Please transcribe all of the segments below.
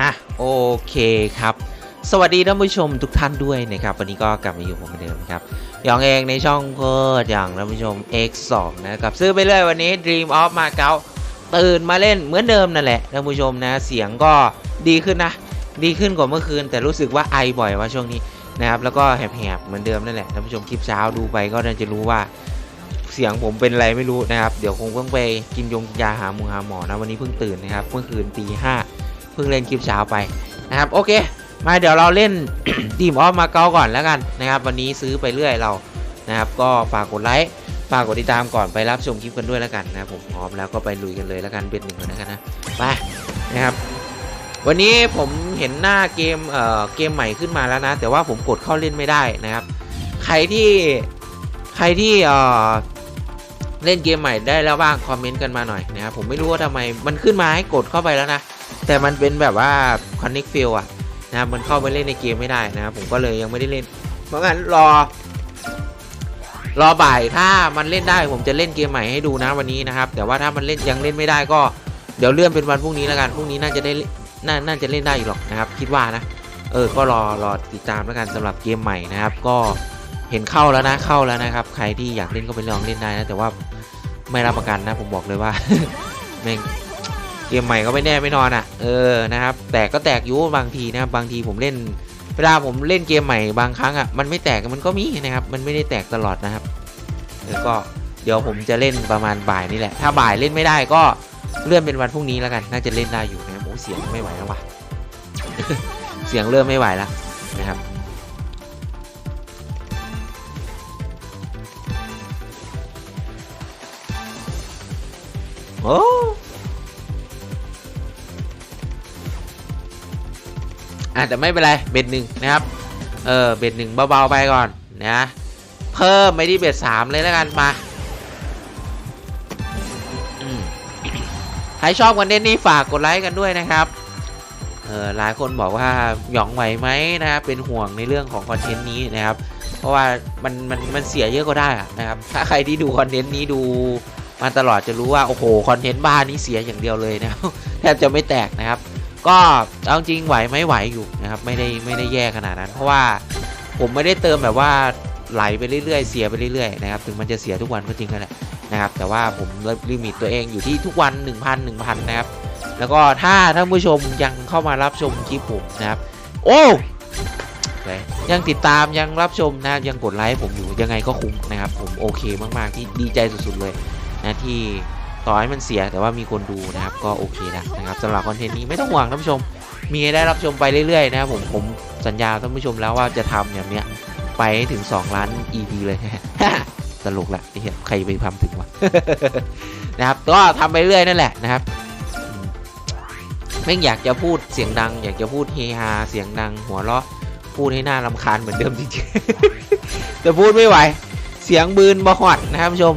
อะโอเคครับ สวัสดีท่านผู้ชมทุกท่านด้วยนะครับ วันนี้ก็กลับมาอยู่ผมเหมือนเดิมครับยองเองในช่องโคดอย่างท่านผู้ชม X2 นะครับซื้อไปเลยวันนี้ Dream of m a g a o ตื่นมาเล่นเหมือนเดิมนั่นแหละท่านผู้ชมนะ เสียงก็ดีขึ้นนะ ดีขึ้นกว่าเมื่อคืน แต่รู้สึกว่าไอบ่อยว่าช่วงนี้นะครับ แล้วก็แหบๆเหมือนเดิมนั่นแหละท่านผู้ชมคลิปเช้าดูไปก็น่าจะรู้ว่าเสียงผมเป็นอะไรไม่รู้นะครับ เดี๋ยวคงเพิ่งไปกินยงยาหาหมูหาหมอนะวันนี้เพิ่งตื่นนะครับเมื่อคืนตีห้า เพิ่งเล่นคลิปเช้าไปนะครับโอเค มาเดี๋ยวเราเล่นดีมออฟมาเกาก่อนแล้วกันนะครับ วันนี้ซื้อไปเรื่อยเรานะครับ ก็ฝากกดไลค์ฝากกดติดตามก่อนไปรับชมคลิปกันด้วยแล้วกันนะครับผมพร้อมแล้วก็ไปลุยกันเลยแล้วกันเบ็ดหนึ่งก่อนแล้วกันนะไปนะครับ วันนี้ผมเห็นหน้าเกมเอ่อเกมใหม่ขึ้นมาแล้วนะ แต่ว่าผมกดเข้าเล่นไม่ได้นะครับ ใครที่ใครที่เอ่อเล่นเกมใหม่ได้แล้วบ้างคอมเมนต์กันมาหน่อยนะครับผมไม่รู้ว่าทำไมมันขึ้นมาให้กดเข้าไปแล้วนะ แต่มันเป็นแบบว่า Connect Fail อะนะครับมันเข้าไปเล่นในเกมไม่ได้นะครับผมก็เลยยังไม่ได้เล่น เพราะงั้นรอ รอบ่ายถ้ามันเล่นได้ผมจะเล่นเกมใหม่ให้ดูนะวันนี้นะครับ แต่ว่าถ้ามันเล่นยังเล่นไม่ได้ก็เดี๋ยวเลื่อนเป็นวันพรุ่งนี้แล้วกันพรุ่งนี้น่าจะได้น่าน่าจะเล่นได้อยู่หรอกนะครับ คิดว่านะ เออ ก็รอรอติดตามแล้วกันสำหรับเกมใหม่นะครับ ก็เห็นเข้าแล้วนะเข้าแล้วนะครับ ใครที่อยากเล่นก็ไปลองเล่นได้นะแต่ว่าไม่รับประกันนะผมบอกเลยว่าแม่ง เกมใหม่ก็ไม่แน่ไม่นอนอะ เออนะครับ แตกก็แตกอยู่บางทีนะครับบางทีผมเล่น เวลาผมเล่นเกมใหม่บางครั้งอะมันไม่แตกมันก็มีนะครับ มันไม่ได้แตกตลอดนะครับแล้วก็เดี๋ยวผมจะเล่นประมาณบ่ายนี่แหละ ถ้าบ่ายเล่นไม่ได้ก็เลื่อนเป็นวันพรุ่งนี้แล้วกัน น่าจะเล่นได้อยู่นะครับโอ้เสียงไม่ไหวแล้วว่ะ เสียงเริ่มไม่ไหวแล้วนะครับ แต่ไม่เป็นไรเบ็ดหนึ่งนะครับ เออเบ็ดหนึ่งเบาๆไปก่อนนะเพิ่มไปที่เบ็ดสามเลยแล้วกันมาใครชอบกันเน้นนี่ฝากกดไลค์กันด้วยนะครับเออหลายคนบอกว่าหยองไหวไหมนะครับเป็นห่วงในเรื่องของคอนเทนต์นี้นะครับ เพราะว่ามันมันมันเสียเยอะก็ได้นะครับถ้าใครที่ดูคอนเทนต์นี้ดูมาตลอดจะรู้ว่าโอ้โหคอนเทนต์บ้านนี้เสียอย่างเดียวเลยนะแทบจะไม่แตกนะครับ ก็เอาจริงไหวไหม่ไหวอยู่นะครับไม่ได้ไม่ได้แย่ขนาดนั้น เพราะว่าผมไม่ได้เติมแบบว่าไหลไปเรื่อยๆ เสียไปเรื่อยๆนะครับถึงมันจะเสียทุกวันก็จริงกันแหละนะครับแต่ว่าผมลิมิตตัวเองอยู่ที่ทุกวัน 1,000 1,000นะครับแล้วก็ถ้าท่านผู้ชมยังเข้ามารับชมคลิปผมนะครับ โอ้ยังติดตามยังรับชมนะยังกดไลค์ผมอยู่ยังไงก็คุ้มนะครับ ผมโอเคมากๆที่ดีใจสุดๆเลยนะที่ ต่อให้มันเสียแต่ว่ามีคนดูนะครับก็โอเคนะนะครับสำหรับคอนเทนต์นี้ไม่ต้องห่วงท่านผู้ชม มีให้ได้รับชมไปเรื่อยๆนะครับผมผมสัญญาท่านผู้ชมแล้วว่าจะทำอย่างเนี้ยไปถึง 2 ล้าน EP เลยตลกละไอ้เหี้ยใครไปทำถึงวะนะครับก็ทำไปเรื่อยนั่นแหละนะครับแม่อยากจะพูดเสียงดัง อยากจะพูดเฮฮาเสียงดังหัวเราะพูดให้หน้ารำคาญเหมือนเดิมจริงๆแต่พูดไม่ไหว เสียงบืนบะหอดนะครับผู้ชม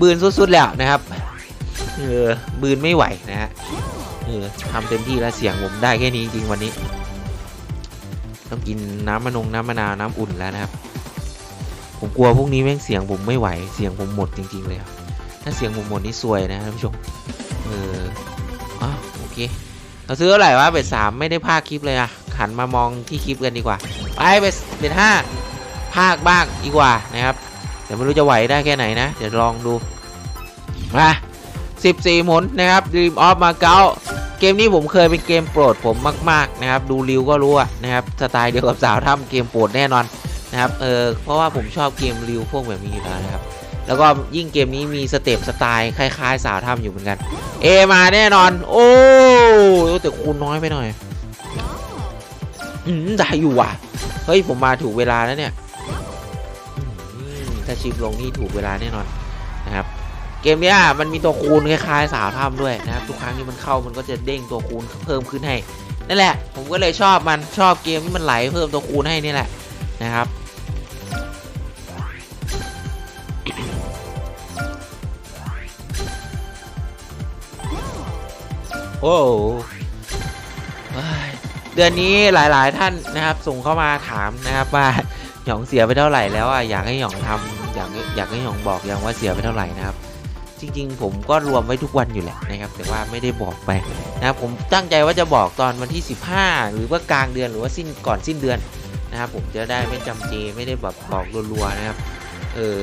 บืนสุดๆแล้วนะครับ เออบืนไม่ไหวนะฮะเออทำเต็มที่แล้วเสียงผมได้แค่นี้จริงวันนี้ ต้องกินน้ำมะนงน้ำมะนาวน้ำอุ่นแล้วนะครับ ผมกลัวพรุ่งนี้แม่งเสียงผมไม่ไหว เสียงผมหมดจริง ๆ เลยครับถ้าเสียงผมหมดนี่ซวยนะท่านผู้ชมเอออโอเคเราซื้อเท่าไหร่วะเบ็ดสามไม่ได้ภาคคลิปเลยอะหันมามองที่คลิปกันดีกว่าไปเบ็ดเบ็ดห้าภาคบ้างดีกว่านะครับ แต่ไม่รู้จะไหวได้แค่ไหนนะ เดี๋ยวลองดูมา 14 หมุนนะครับ Dream of Macau เกมนี้ผมเคยเป็นเกมโปรดผมมาก ๆ นะครับ ดูริวก็รู้นะครับสไตล์เดียวกับสาวถ้ำเกมโปรดแน่นอนนะครับเออเพราะว่าผมชอบเกมริวพวกแบบนี้อยู่แล้วนะครับแล้วก็ยิ่งเกมนี้มีสเต็ปสไตล์คล้ายๆ สาวถ้ำอยู่เหมือนกัน เอมาแน่นอน โอ้แต่คูณน้อยไปหน่อยอืมได้อยู่ว่ะเฮ้ยผมมาถูกเวลาแล้วเนี่ยถ้าชิปลงนี่ถูกเวลาแน่นอน เกมเนี้ยมันมีตัวคูณคล้ายๆสาวถ้ำด้วยนะครับทุกครั้งที่มันเข้ามันก็จะเด้งตัวคูณเพิ่มขึ้นให้นั่นแหละ ผมก็เลยชอบมันชอบเกมที่มันไหลเพิ่มตัวคูณให้นี่แหละนะครับโอ้เฮ้ยเดือนนี้หลายๆท่านนะครับ ส่งเข้ามาถามนะครับว่าหยองเสียไปเท่าไหร่แล้วอะอยากให้หยองทำอยากอยากให้หยองบอกยังว่าเสียไปเท่าไหร่นะครับ จริงๆ ผมก็รวมไว้ทุกวันอยู่แหละนะครับ แต่ว่าไม่ได้บอกไปนะครับผมตั้งใจว่าจะบอกตอนวันที่ 15 หรือว่ากลางเดือนหรือว่าสิ้นก่อนสิ้นเดือนนะครับผมจะได้ไม่จำเจไม่ได้แบบบอกรัวๆนะครับเออ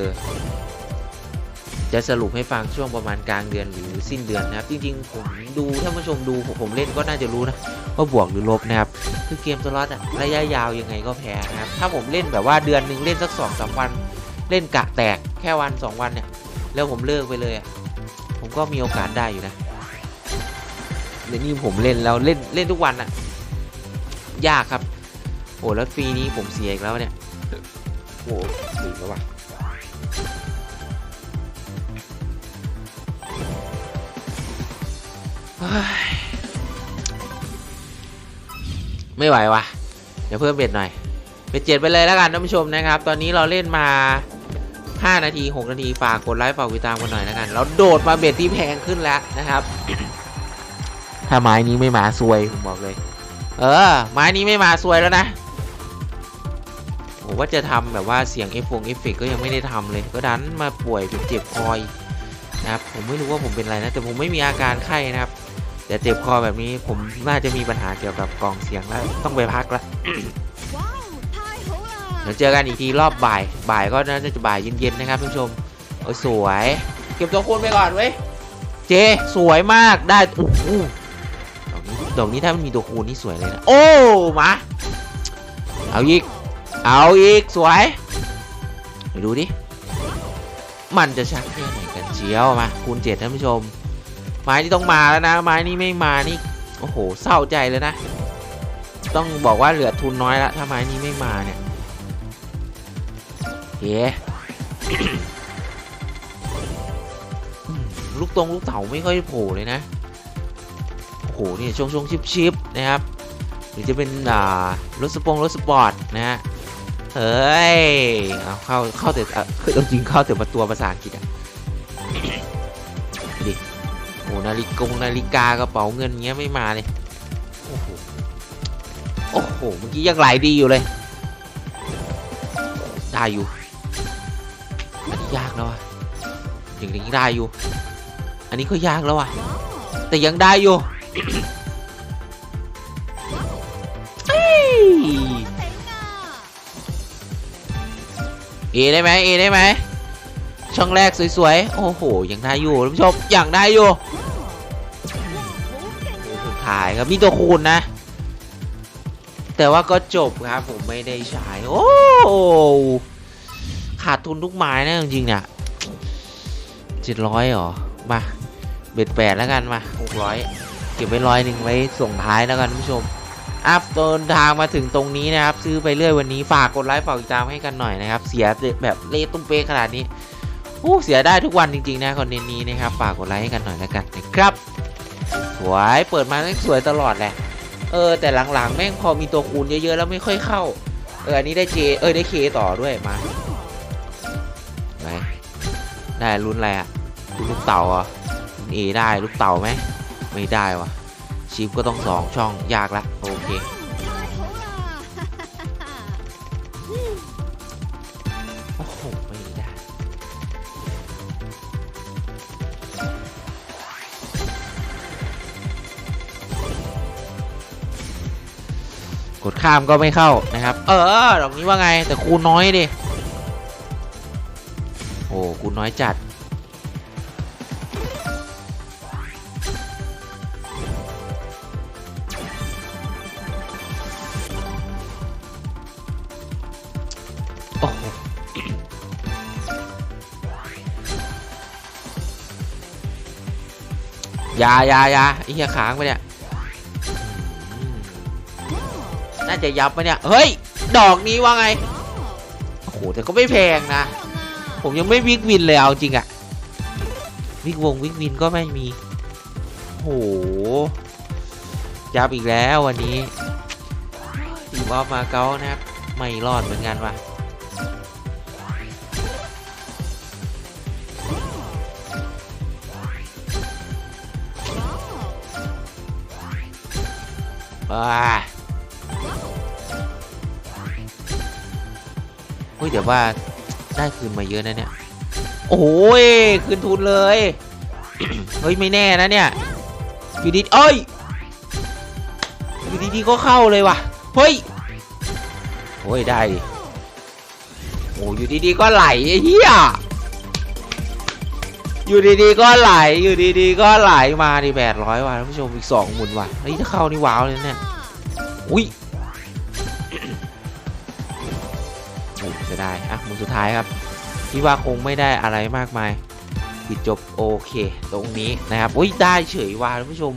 จะสรุปให้ฟังช่วงประมาณกลางเดือนหรือสิ้นเดือนนะครับ จริงๆ ผมดูถ้านผู้ชมดูผมเล่นก็น่าจะรู้นะว่าบวกหรือลบนะครับ คือเกมสล็อตอะระยะยาวยังไงก็แพ้นะครับ ถ้าผมเล่นแบบว่าเดือนหนึ่งเล่นสักสองสามวัน เล่นกะแตกแค่วันสองวันเนี่ย แล้วผมเลิกไปเลยอะผมก็มีโอกาสได้อยู่นะเดี๋ยวนี้ผมเล่นแล้วเล่นเล่นทุกวันอะยากครับโอ้แล้วฟรีนี้ผมเสียอีกแล้วเนี่ยโอ้ถึงแล้วว่ะไม่ไหววะเดี๋ยวเพิ่มเบ็ดหน่อยเบ็ดเจ็ดไปเลยแล้วกันท่านผู้ชมนะครับ ตอนนี้เราเล่นมา 5 นาที 6 นาที ฝากกดไลค์ฝากติดตามกันหน่อยแล้วกันเราโดดมาเบ็ดที่แพงขึ้นแล้วนะครับ ถ้าไม้นี้ไม่มาซวยผมบอกเลย เออ ไม้นี้ไม่มาซวยแล้วนะผมว่าจะทำแบบว่าเสียงเอฟฟงเอฟเฟกก็ยังไม่ได้ทำเลย ก็ดันมาป่วยเจ็บคอยนะครับผมไม่รู้ว่าผมเป็นอะไรนะ แต่ผมไม่มีอาการไข้นะครับแต่เจ็บคอแบบนี้ผมน่าจะมีปัญหาเกี่ยวกับกล่องเสียงแล้ว ต้องไปพักแล้ว ดี๋ยวเจอกันอีกทีรอบบ่าย บ่ายก็น่าจะบ่ายเย็นๆนะครับท่านผู้ชมโอ้ยสวย เก็บตัวคูณไปก่อนเว้ย เจสวยมากได้โอ้โหดอกนี้ดอกนี้ถ้ามันมีตัวคูณนี่สวยเลยนะ โอ้ มา เอาอีก เอาอีกสวยไปดูดิ มันจะชักแค่ไหนกันเชียวมา คูณเจ็ดท่านผู้ชม ไม้ที่ต้องมาแล้วนะ ไม้นี้ไม่มานี่ โอ้โห เศร้าใจเลยนะ ต้องบอกว่าเหลือทุนน้อยละถ้าไม้นี้ไม่มาเนี่ย เฮ้อืมลูกตรงลูกเต๋าไม่ค่อยโผล่เลยนะโอ้โหนี่ช่วงช่วงชิปชิปนะครับ หรือจะเป็นอ่ารถสปงรถสปอร์ตนะฮะเฮ้ยเอาเข้าเข้าแต่อะคือจริงเข้าแต่มาตัวภาษาอังกฤษอะดิโอ้นาฬิกงนาฬิกากระเป๋าเงินเงี้ยไม่มาเลยโอ้โหโอ้โหเมื่อกี้ยังไหลดีอยู่เลยได้อยู่ ยากแล้วอะยังได้อยู่ อันนี้ก็ยากแล้วอะแต่ยังได้อยู่เอได้ไหมเอได้ไหมช่องแรกสวยๆ โอ้โห ยังได้อยู่ท่านผู้ชมยังได้อยู่สุดท้ายครับมีตัวคูณนะ แต่ว่าก็จบครับผมไม่ได้ใช้ โอ้ ขาดทุนทุกไม้นะจริงๆเนี่ยเจ็ดร้อยหรอ มาเบ็ดแปดแล้วกันมาหกร้อยเก็บไว้ร้อยหนึ่งไว้ส่งท้ายแล้วกันท่านผู้ชมอัพเดินทางมาถึงตรงนี้นะครับ ซื้อไปเรื่อยวันนี้ฝากกดไลค์ฝากติดตามให้กันหน่อยนะครับ เสียแบบเละตุ้มเป๊ะขนาดนี้โอ้เสียได้ทุกวันจริงๆนะคอนเทนต์นี้นะครับฝากกดไลค์ให้กันหน่อยแล้วกันนะครับสวยเปิดมาแม่งสวยตลอดแหละเออแต่หลังๆแม่งพอมีตัวคูณเยอะๆแล้วไม่ค่อยเข้าเอออันนี้ได้เจเออได้เคต่อด้วยมา ได้รุ่นอะไรอะลูกเต่าอะเอได้ลูกเต่าไหมไม่ได้วะชิปก็ต้องสองช่องยากละโอเคกดข้ามก็ไม่เข้านะครับ เออดอกนี้ว่าไงแต่คูน้อยดิ น้อยจัด โอ้โหยายายาไอ้เหี้ยค้างไปเนี่ย น่าจะยับไปเนี่ย เฮ้ย ดอกนี้ว่าไง โอ้โห แต่ก็ไม่แพงนะ ผมยังไม่วิกวินเลยเอาจริงอะวิกวงวิกวินก็ไม่มีโอ้โหยับอีกแล้ววันนี้ทีมออฟมาเก๊านะครับ ไม่รอดเหมือนกันว่ะอ่าเฮ้ยเดี๋ยวว่า ได้คืนมาเยอะนะเนี่ย โอ้ยคืนทุนเลย เฮ้ย ไม่แน่นะเนี่ยอยู่ดีเอ้ยอยู่ดีๆก็เข้าเลยว่ะ เฮ้ย โอ้ย ได้ดิโอ้อยู่ดีๆก็ไหลเหี้ยอยู่ดีๆก็ไหล อยู่ดีๆก็ไหลมาดิแปดร้อยว่ะท่านผู้ชมอีกสองหมุนว่ะเฮ้ยถ้าเข้านี่ว้าวเลยเนี่ย อุ้ย โอ้จะได้อะหมุนสุดท้ายครับคิดว่าคงไม่ได้อะไรมากมายปิดจบโอเค ตรงนี้นะครับอุ้ยได้เฉยว่ะท่านผู้ชม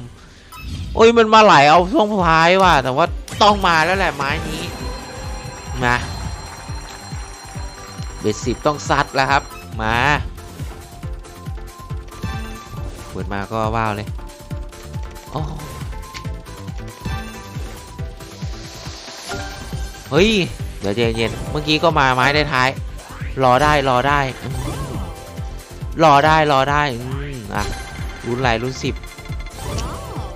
โอ้ยมันมาไหลเอาช่วงท้ายว่ะแต่ว่าต้องมาแล้วแหละไม้นี้มาเบ็ดสิบต้องซัดแล้วครับ มาเปิดมาก็ว้าวเลยโอ้เฮ้ย เดี๋ยวใจเย็นๆเมื่อกี้ก็มาไม้ได้ท้าย รอได้รอได้ รอได้รอได้อืมอะรุ่นไหลรุ่นสิบ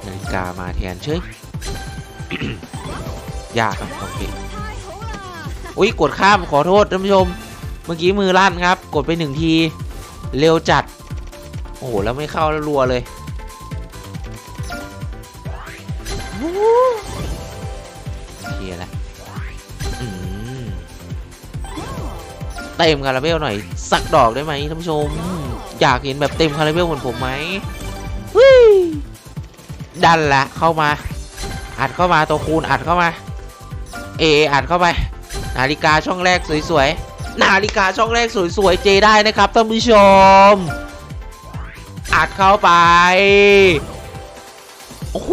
นาฬิกามาแทนเชยยากโอเคอุ้ยกดข้ามขอโทษท่านผู้ชม เมื่อกี้มือลั่นครับ กดไปหนึ่งที เร็วจัด โอ้โห แล้วไม่เข้าแล้วรัวเลย เต็มคาราเบลหน่อย สักดอกได้ไหมท่านผู้ชม อยากเห็นแบบเต็มคาราเบลเหมือนผมไหมวิดันละเข้ามา อัดเข้ามาตัวคูณอัดเข้ามา เออัดเข้าไป นาฬิกาช่องแรกสวยๆ นาฬิกาช่องแรกสวยๆ เจได้นะครับท่านผู้ชม อัดเข้าไป โอ้โห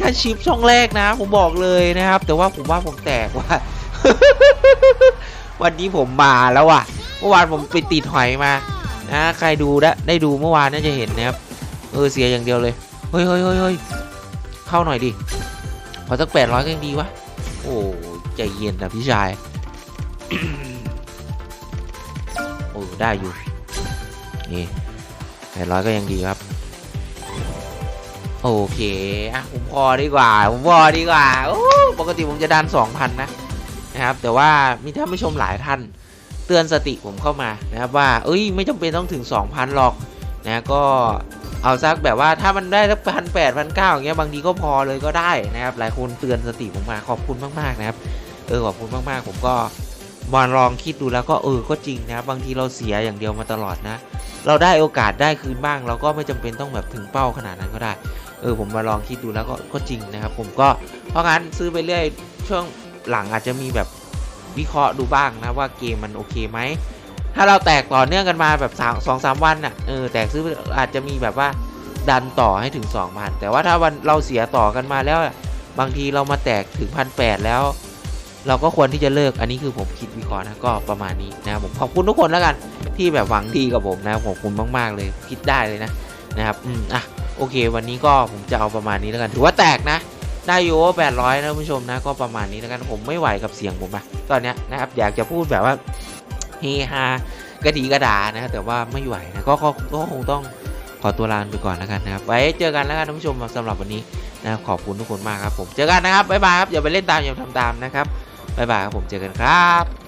ถ้าชิปช่องแรกนะ ผมบอกเลยนะครับ แต่ว่าผมว่าผมแตกว่ะ วันนี้ผมมาแล้วว่ะ เมื่อวานผมไปติดหอยมานะใครดูได้ได้ดูเมื่อวานน่าจะเห็นนะครับเออเสียอย่างเดียวเลยเฮ้ยเฮ้ยเฮ้ยเฮ้ยเข้าหน่อยดิขอสักแปดร้อยก็ยังดีวะโอ้ใจเย็นนะพี่ชายโอ้ได้อยู่นี่แปดร้อยก็ยังดีครับ โอเคอะผมพอดีกว่า ผมพอดีกว่าโอ้ปกติผมจะดันสองพันนะ นะครับ แต่ว่ามีท่านผู้ชมหลายท่านเตือนสติผมเข้ามานะครับว่า เอ้ยไม่จำเป็นต้องถึง 2,000 หรอกนะก็เอาสักแบบว่าถ้ามันได้สักพันแปดพันเก้าอย่างเงี้ยบางทีก็พอเลยก็ได้นะครับ หลายคนเตือนสติผมมาขอบคุณมากๆนะครับ เออขอบคุณมากๆ ผมก็มาลองคิดดูแล้วก็เออก็จริงนะครับบางทีเราเสียอย่างเดียวมาตลอดนะ เราได้โอกาสได้คืนบ้าง เราก็ไม่จำเป็นต้องแบบถึงเป้าขนาดนั้นก็ได้ เออผมมาลองคิดดูแล้วก็ก็จริงนะครับ ผมก็เพราะงั้นซื้อไปเรื่อยช่วง หลังอาจจะมีแบบวิเคราะห์ดูบ้างนะว่าเกมมันโอเคไหม ถ้าเราแตกต่อเนื่องกันมาแบบสองสามวันน่ะเออแตกซื้ออาจจะมีแบบว่าดันต่อให้ถึง 2 0 0 0 แต่ว่าถ้าวันเราเสียต่อกันมาแล้ว บางทีเรามาแตกถึงพันแแล้ว เราก็ควรที่จะเลิกอันนี้คือผมคิดวิเคราะห์นะก็ประมาณนี้นะผมขอบคุณทุกคนแล้วกันที่แบบหวังดีกับผมนะขอบคุณมากๆเลยคิดได้เลยนะนะครับอืมอะโอเค วันนี้ก็ผมจะเอาประมาณนี้แล้วกันถือว่าแตกนะ ได้อยู่แปดร้อยนะท่านผู้ชมนะก็ประมาณนี้แล้วกันผมไม่ไหวกับเสียงผมอะตอนเนี้ยนะครับอยากจะพูดแบบว่าเฮฮากระดีกระดานะแต่ว่าไม่ไหวนะก็ก็ก็คงต้องขอตัวลาไปก่อนแล้วกันนะครับไว้เจอกันแล้วกันท่านผู้ชมสำหรับวันนี้นะครับขอบคุณทุกคนมากครับผมเจอกันนะครับบ๊ายบายครับอย่าไปเล่นตามอย่าทำตามนะครับบ๊ายบายครับผมเจอกันครับ